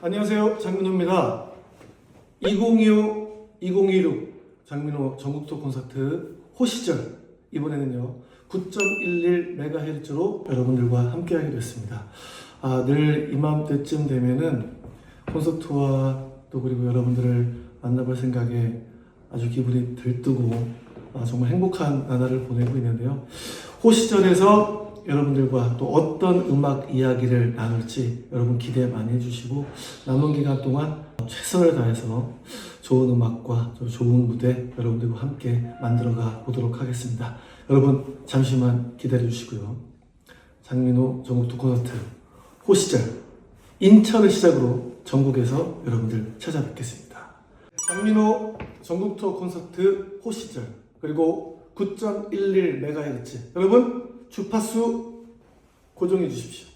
안녕하세요. 장민호입니다. 2025, 2026 장민호 전국토 콘서트 호시절 이번에는요 9.11MHz로 여러분들과 함께하게 됐습니다. 아, 늘 이맘때쯤 되면은 콘서트와 또 그리고 여러분들을 만나볼 생각에 아주 기분이 들뜨고 아, 정말 행복한 나날을 보내고 있는데요. 호시절에서 여러분들과 또 어떤 음악 이야기를 나눌지 여러분 기대 많이 해주시고 남은 기간 동안 최선을 다해서 좋은 음악과 또 좋은 무대 여러분들과 함께 만들어가 보도록 하겠습니다. 여러분 잠시만 기다려 주시고요. 장민호 전국토 콘서트 호시절 인천을 시작으로 전국에서 여러분들 찾아뵙겠습니다. 장민호 전국토 콘서트 호시절 그리고 9.11MHz 여러분 주파수 고정해 주십시오.